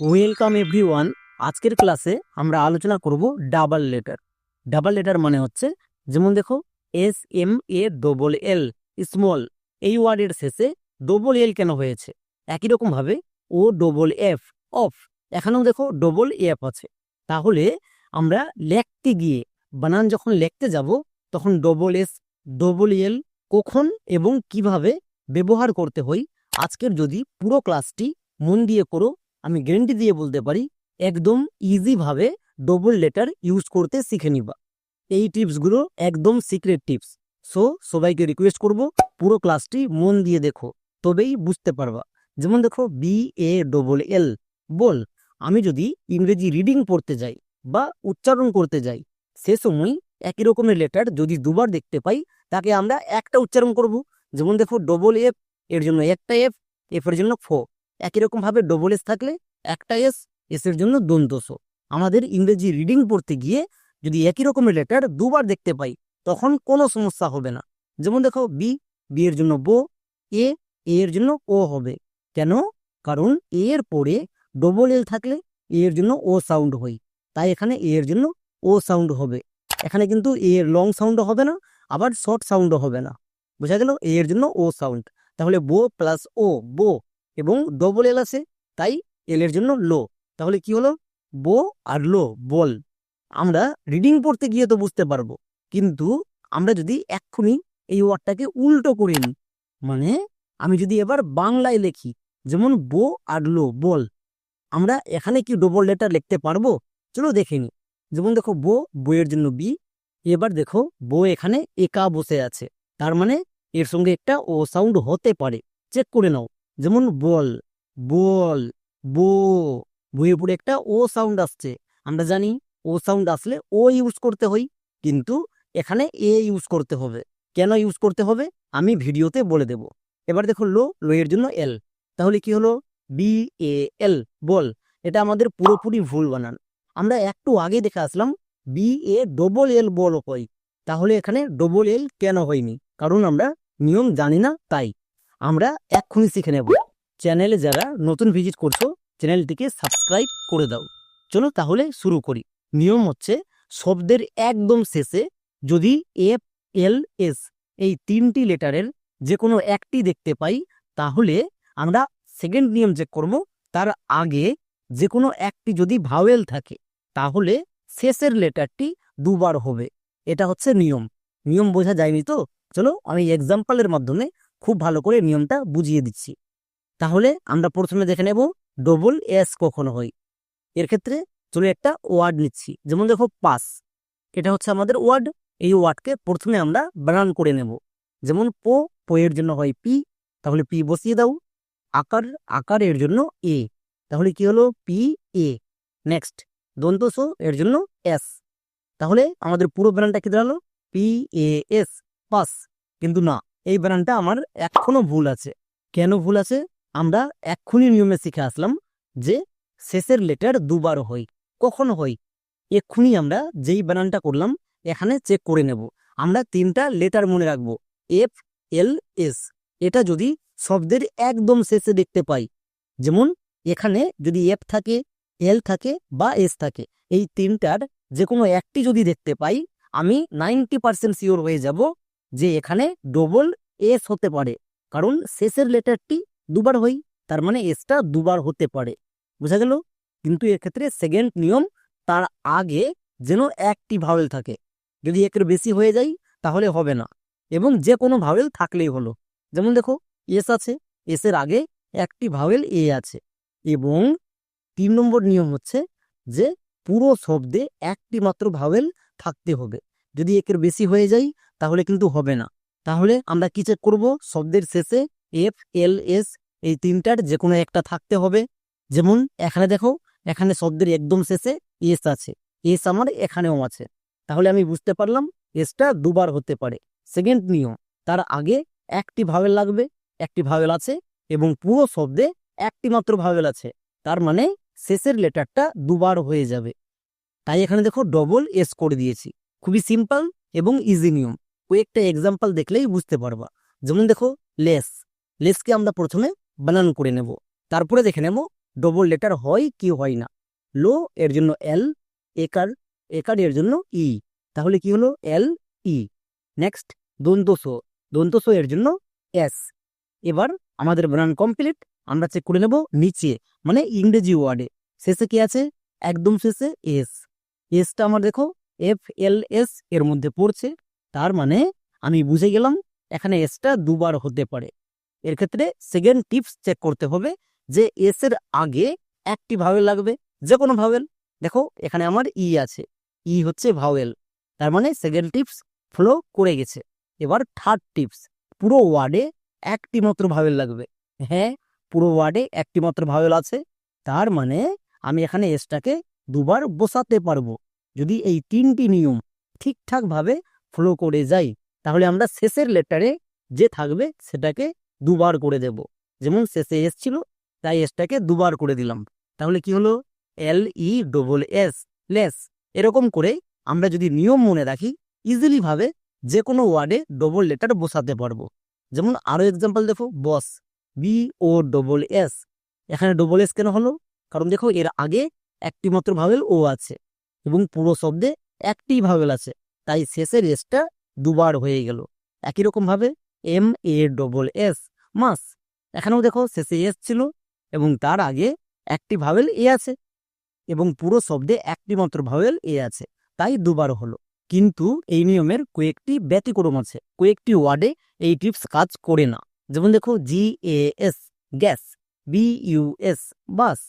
Welcome everyone আজকের ক্লাসে আমরা আলোচনা করব ডাবল লেটার ডাবল লেটার মানে হচ্ছে, যেমন দেখো S M A double L small এই ওয়ার্ডের শেষে ডবল এল কেন হয়েছে? একই রকমভাবে ও ডবল এফ অফ এখানেও দেখো ডবল এফ আছে। তাহলে আমরা লেখতে গিয়ে, বানান যখন লেখতে যাব, তখন ডবল এস ডবল এল কখন এবং কীভাবে ব্যবহার করতে হই আজকের যদি পুরো ক্লাসটি মন দিয়ে করো আমি গ্যারেন্টি দিয়ে বলতে পারি, একদম ইজিভাবে ডবল লেটার ইউজ করতে শিখে নিবা। এই টিপসগুলো একদম সিক্রেট টিপস সো সবাইকে রিকোয়েস্ট করব, পুরো ক্লাসটি মন দিয়ে দেখো, তবেই বুঝতে পারবা। যেমন দেখো বি এ ডবল এল বল, আমি যদি ইংরেজি রিডিং পড়তে যাই বা উচ্চারণ করতে যাই, সে সময় একই রকমের লেটার যদি দুবার দেখতে পাই, তাকে আমরা একটা উচ্চারণ করব। যেমন দেখো ডবল এফ এর জন্য একটা এফ এফ এর জন্য ফো একই রকম ভাবে ডবল এস থাকলে একটা এস এস এর জন্য দন্তস আমাদের ইংরেজি রিডিং পড়তে গিয়ে যদি একই রকমের লেটার দুবার দেখতে পাই, তখন কোনো সমস্যা হবে না। যেমন দেখো বি বি এর জন্য বো এ এ এর জন্য ও হবে। কেন? কারণ এ এর পরে ডবল এল থাকলে এ এর জন্য ও সাউন্ড হয়। তাই এখানে এ এর জন্য ও সাউন্ড হবে। এখানে কিন্তু এ এর লং সাউন্ডও হবে না, আবার শর্ট সাউন্ডও হবে না। বোঝা গেল এ এর জন্য ও সাউন্ড তাহলে বো প্লাস ও বো এবং ডবল এল আছে, তাই এল এর জন্য লো তাহলে কি হলো? বো আর লো বল। আমরা রিডিং পড়তে গিয়ে তো বুঝতে পারব। কিন্তু আমরা যদি এক্ষুনি এই ওয়ার্ডটাকে উল্টো করে নিই মানে আমি যদি এবার বাংলায় লিখি, যেমন বো আর লো বল। আমরা এখানে কি ডবল লেটার লিখতে পারব? চলো দেখে নিই। যেমন দেখো বো বইয়ের জন্য বি এবার দেখো বো এখানে একা বসে আছে। তার মানে এর সঙ্গে একটা ও সাউন্ড হতে পারে। চেক করে নাও। যেমন বল বল, বো বইয়ে পড়ে একটা ও সাউন্ড আসছে। আমরা জানি ও সাউন্ড আসলে ও ইউজ করতে হয়, কিন্তু এখানে এ ইউজ করতে হবে। কেন ইউজ করতে হবে? আমি ভিডিওতে বলে দেব। এবার দেখো লো লো এর জন্য এল। তাহলে কি হলো? B A L ball. এটা আমাদের পুরোপুরি ভুল বানান। আমরা একটু আগে দেখে আসলাম বি এ ডবল এল বল হয়। তাহলে এখানে ডবল এল কেন হয়নি? কারণ আমরা নিয়ম জানি না তাই। আমরা এক্ষুনি শিখে নেব। চ্যানেলে যারা নতুন ভিজিট করছ, চ্যানেলটিকে সাবস্ক্রাইব করে দাও। চলো তাহলে শুরু করি। নিয়ম হচ্ছে, শব্দের একদম শেষে যদি এফ এল এস এই তিনটি লেটারের যে কোনো একটি দেখতে পাই, তাহলে আমরা সেকেন্ড নিয়ম চেক করব। তার আগে যে কোনো একটি যদি ভাওয়েল থাকে, তাহলে শেষের লেটারটি দুবার হবে। এটা হচ্ছে নিয়ম। নিয়ম বোঝা যায়নি তো? চলো আমি এক্সাম্পলের মাধ্যমে খুব ভালো করে নিয়মটা বুঝিয়ে দিচ্ছি। তাহলে আমরা প্রথমে দেখে নেব ডবল এস কখনো হয়। এর ক্ষেত্রে চলে একটা ওয়ার্ড নিচ্ছি। যেমন দেখো পাস এটা হচ্ছে আমাদের ওয়ার্ড এই ওয়ার্ডকে প্রথমে আমরা বানান করে নেব। যেমন পো পো এর জন্য হয় পি। তাহলে পি বসিয়ে দাও। আকার আকার এর জন্য এ। তাহলে কি হলো? পি, এ। নেক্সট দন্তস এর জন্য এস তাহলে আমাদের পুরো বানানটা কি দাঁড়াল? পি, এ এস পাস কিন্তু না। এই বানানটা আমার এখনও ভুল আছে। কেন ভুল আছে? আমরা এক্ষুনি নিয়মে শিখে আসলাম যে শেষের লেটার দুবার হয়, কখন হই এক্ষুনি আমরা যেই বানানটা করলাম এখানে চেক করে নেব। আমরা তিনটা লেটার মনে রাখব এফ এল এস এটা যদি শব্দের একদম শেষে দেখতে পাই, যেমন এখানে যদি এফ থাকে এল থাকে বা এস থাকে, এই তিনটার যে কোনো একটি যদি দেখতে পাই, আমি নাইনটি পার্সেন্ট শিওর হয়ে যাব যে এখানে ডবল এস হতে পারে। কারণ শেষের লেটারটি দুবার হই, তার মানে এসটা দুবার হতে পারে। বোঝা গেল? কিন্তু এক্ষেত্রে সেকেন্ড নিয়ম তার আগে যেন একটি ভাওয়েল থাকে। যদি একের বেশি হয়ে যায়, তাহলে হবে না। এবং যে কোনো ভাওয়েল থাকলেই হলো। যেমন দেখো এস আছে এসের আগে একটি ভাওয়েল এ আছে। এবং তিন নম্বর নিয়ম হচ্ছে যে পুরো শব্দে একটি মাত্র ভাওয়েল থাকতে হবে। যদি একের বেশি হয়ে যায় তাহলে কিন্তু হবে না। তাহলে আমরা কি চেক করব? শব্দের শেষে এফ এল এস এই তিনটার যে কোনো একটা থাকতে হবে। যেমন এখানে দেখো, এখানে শব্দের একদম শেষে এস আছে। এস আমার এখানেও আছে। তাহলে আমি বুঝতে পারলাম এসটা দুবার হতে পারে। সেকেন্ড নিয়ম, তার আগে একটি ভাবেল লাগবে, একটি ভাওয়েল আছে এবং পুরো শব্দে একটি মাত্র ভাওয়েল আছে। তার মানে শেষের লেটারটা দুবার হয়ে যাবে। তাই এখানে দেখো ডবল এস করে দিয়েছি। খুবই সিম্পল এবং ইজি নিয়ম। কয়েকটা এক্সাম্পল দেখলেই বুঝতে পারবা। যেমন দেখো, লেস। লেসকে আমরা প্রথমে বানান করে নেব। তারপরে দেখে নেব ডবল লেটার হয় কি হয় না। লো এর জন্য এল, একার একার এর জন্য ই। তাহলে কি হলো? এল, ই। নেক্সট দন্তস দন্তস এর জন্য এস। এবার আমাদের বানান কমপ্লিট আমরা চেক করে নেব নিচে মানে ইংরেজি ওয়ার্ডে শেষে কি আছে? একদম শেষে এস। এসটা আমার দেখো এফ এল এস এর মধ্যে পড়ছে। তার মানে আমি বুঝে গেলাম এখানে এসটা দুবার হতে পারে। এর ক্ষেত্রে সেকেন্ড টিপস চেক করতে হবে যে এস এর আগে একটি ভাওয়েল লাগবে যে কোনো ভাওয়েল দেখো, এখানে আমার ই আছে। ই হচ্ছে ভাওয়েল তার মানে সেকেন্ড টিপস ফ্লো করে গেছে। এবার থার্ড টিপস পুরো ওয়ার্ডে একটি মাত্র ভাওয়েল লাগবে। হ্যাঁ পুরো ওয়ার্ডে একটি মাত্র ভাওয়েল আছে। তার মানে আমি এখানে এসটাকে দুবার বসাতে পারব। যদি এই তিনটি নিয়ম ঠিকঠাকভাবে ফ্লো করে যাই, তাহলে আমরা শেষের লেটারে যে থাকবে সেটাকে দুবার করে দেব। যেমন শেষে এস ছিল, তাই এসটাকে দুবার করে দিলাম। তাহলে কি হলো? L E double S less এরকম করে আমরা যদি নিয়ম মনে রাখি ইজিলি ভাবে যে কোনো ওয়ার্ডে ডবল লেটার বসাতে পারব। যেমন আরও এক্সাম্পল দেখো boss B O double S এখানে ডবল এস কেন হলো? কারণ দেখো এর আগে একটি মাত্র ভাবেল ও আছে এবং পুরো শব্দে একটি ভাবেল আছে। তাই শেষের এসটা দুবার হয়ে গেল। একই রকম ভাবে M, A, double, S, mass. এখানেও দেখো শেষে এস ছিল এবং তার আগে একটি ভাবেল এ আছে এবং পুরো শব্দে একটি মাত্র ভাওয়েল এ আছে। তাই দুবার হলো। কিন্তু এই নিয়মের কয়েকটি ব্যতিক্রম আছে। কয়েকটি ওয়ার্ডে এই টিপস কাজ করে না। যেমন দেখো G, A, S, gas, B, U, S, bus,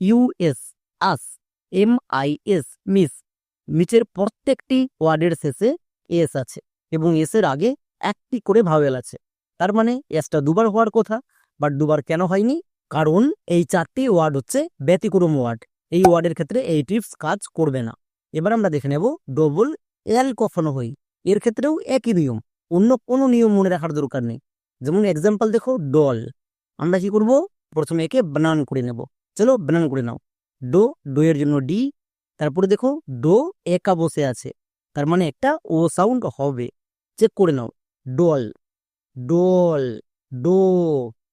U, S, us, M, I, S, miss নিচের প্রত্যেকটি ওয়ার্ডের শেষে এস আছে এবং এস এর আগে একটি করে ভাওয়েল আছে। তার মানে এসটা দুবার হওয়ার কথা, বাট দুবার কেন হয়নি? কারণ এই চারটি ওয়ার্ড হচ্ছে ব্যতিক্রম ওয়ার্ড। এই ওয়ার্ডের ক্ষেত্রে এই টিপস কাজ করবে না। এবার আমরা দেখে নেব ডবল এল কখনো হই। এর ক্ষেত্রেও একই নিয়ম, অন্য কোনো নিয়ম মনে রাখার দরকার নেই। যেমন এক্সাম্পল দেখো ডল আমরা কি করব? প্রথমে একে বানান করে নেব। চলো বানান করে নাও। ডো ডো এর জন্য ডি তারপরে দেখো, ডো একা বসে আছে। তার মানে একটা ও সাউন্ড হবে। চেক করে নাও, ডল ডল, ডো।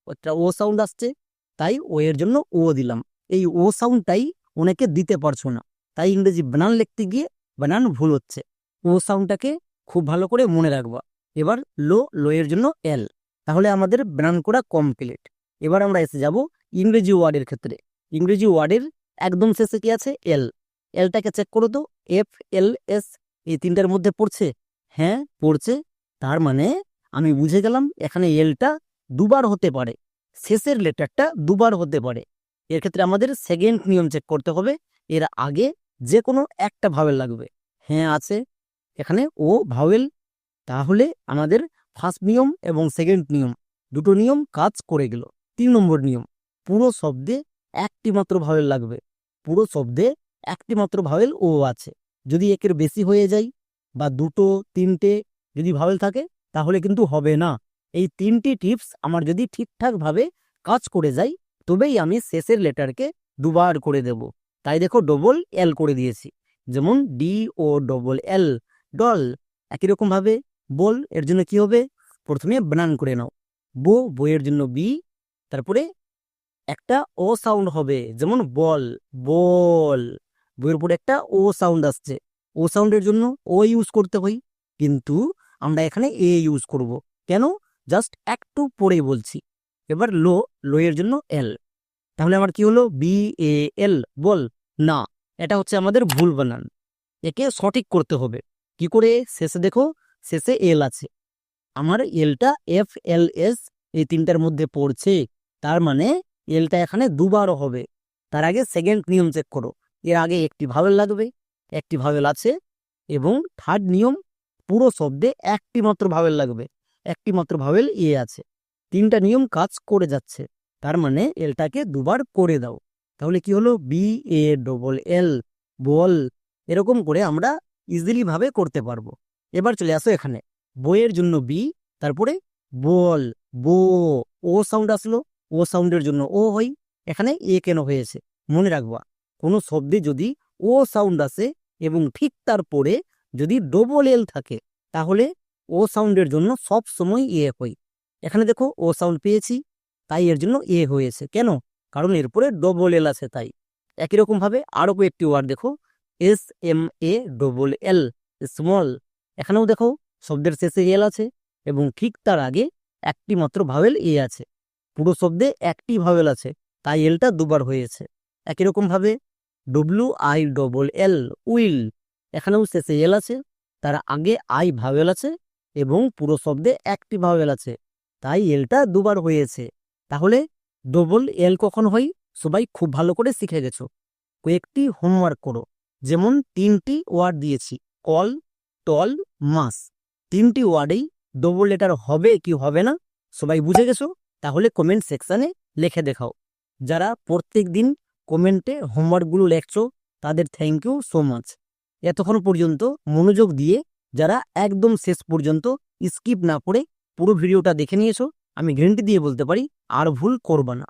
একটা ও সাউন্ড আসছে, তাই ও এর জন্য ও দিলাম। এই ও সাউন্ডটাই অনেকে দিতে পারছ না। তাই ইংরেজি বানান লিখতে গিয়ে বানান ভুল হচ্ছে। ও সাউন্ডটাকে খুব ভালো করে মনে রাখবা। এবার লো লো এর জন্য এল তাহলে আমাদের বানান করা কমপ্লিট এবার আমরা এসে যাব ইংরেজি ওয়ার্ডের ক্ষেত্রে। ইংরেজি ওয়ার্ডের একদম শেষে কি আছে? এল এলটাকে চেক করো তো এফ এল এস এই তিনটার মধ্যে পড়ছে। হ্যাঁ পড়ছে। তার মানে আমি বুঝে গেলাম এখানে এলটা দুবার হতে পারে। শেষের লেটারটা দুবার হতে পারে। এর ক্ষেত্রে আমাদের সেকেন্ড নিয়ম চেক করতে হবে। এর আগে যে কোনো একটা ভাওয়েল লাগবে। হ্যাঁ আছে। এখানে ও ভাওয়েল তাহলে আমাদের ফার্স্ট নিয়ম এবং সেকেন্ড নিয়ম দুটো নিয়ম কাজ করে গেল। তিন নম্বর নিয়ম, পুরো শব্দে একটি মাত্র ভাওয়েল লাগবে। পুরো শব্দে একটি মাত্র ভাওয়েল ও আছে। যদি একের বেশি হয়ে যায় বা দুটো, তিনটে যদি ভাওয়েল থাকে, তাহলে কিন্তু হবে না। এই তিনটি টিপস আমার যদি ঠিকঠাকভাবে কাজ করে যায়, তবেই আমি শেষের লেটারকে দুবার করে দেব। তাই দেখো ডবল এল করে দিয়েছি। যেমন D O double L doll একই রকমভাবে বল এর জন্য কি হবে? প্রথমে বানান করে নাও। বো, বইয়ের জন্য বি তারপরে একটা ও সাউন্ড হবে, যেমন বল বল। বইয়ের উপরে একটা ও সাউন্ড আসছে। ও সাউন্ডের জন্য ও ইউজ করতে হয়, কিন্তু আমরা এখানে এ ইউজ করব। কেন? জাস্ট একটু পরেই বলছি। এবার লো লো এর জন্য এল তাহলে আমার কি হলো? B A L ball. না, এটা হচ্ছে আমাদের ভুল বানান। একে সঠিক করতে হবে। কি করে? শেষে দেখো, শেষে এল আছে। আমার এলটা এফ এল এস এই তিনটার মধ্যে পড়ছে। তার মানে এলটা এখানে দুবারও হবে। তার আগে সেকেন্ড নিয়ম চেক করো। এর আগে একটি ভাবেল লাগবে, একটি ভাবেল আছে এবং থার্ড নিয়ম পুরো শব্দে একটি মাত্র ভাবেল লাগবে, একটি মাত্র ভাবেল এ আছে। তিনটা নিয়ম কাজ করে যাচ্ছে, তার মানে এলটাকে দুবার করে দাও। তাহলে কি হলো? বি এ ডবল এল বল এরকম করে আমরা ইজিলি ভাবে করতে পারব। এবার চলে আসো এখানে। বইয়ের জন্য বি তারপরে বল বো ও সাউন্ড আসলো ও সাউন্ডের জন্য ও হই এখানে এ কেন হয়েছে? মনে রাখবা কোনো শব্দে যদি ও সাউন্ড আসে এবং ঠিক তারপরে যদি ডবল এল থাকে, তাহলে ও সাউন্ডের জন্য সব সময় এ হই এখানে দেখো ও সাউন্ড পেয়েছি, তাই এর জন্য এ হয়েছে। কেন? কারণ এরপরে ডবল এল আছে তাই। একই রকমভাবে আরও কয়েকটি ওয়ার্ড দেখো। S M A double L small এখানেও দেখো শব্দের শেষে এল আছে এবং ঠিক তার আগে একটি মাত্র ভাওয়েল এ আছে। পুরো শব্দে একটি ভাওয়েল আছে, তাই এলটা দুবার হয়েছে। একই রকমভাবে W I double L will. এখানেও শেষে এল আছে, তার আগে আই ভাওয়েল আছে এবং পুরো শব্দে একটি ভাওয়েল আছে। তাই এলটা দুবার হয়েছে। তাহলে ডবল এল কখন হয়? সবাই খুব ভালো করে শিখে গেছো। কয়েকটি হোমওয়ার্ক করো। যেমন তিনটি ওয়ার্ড দিয়েছি কল টল মাস। তিনটি ওয়ার্ডেই ডবল লেটার হবে কি হবে না, সবাই বুঝে গেছো? তাহলে কমেন্ট সেকশানে লিখে দেখাও। যারা প্রত্যেক দিন কমেন্টে হোমওয়ার্কগুলো লেখছো, তাদের থ্যাংক ইউ সো মাচ এতক্ষণ পর্যন্ত মনোযোগ দিয়ে যারা একদম শেষ পর্যন্ত স্কিপ না করে পুরো ভিডিওটা দেখে নিয়েছো, আমি গ্যারেন্টি দিয়ে বলতে পারি, আর ভুল করবা না।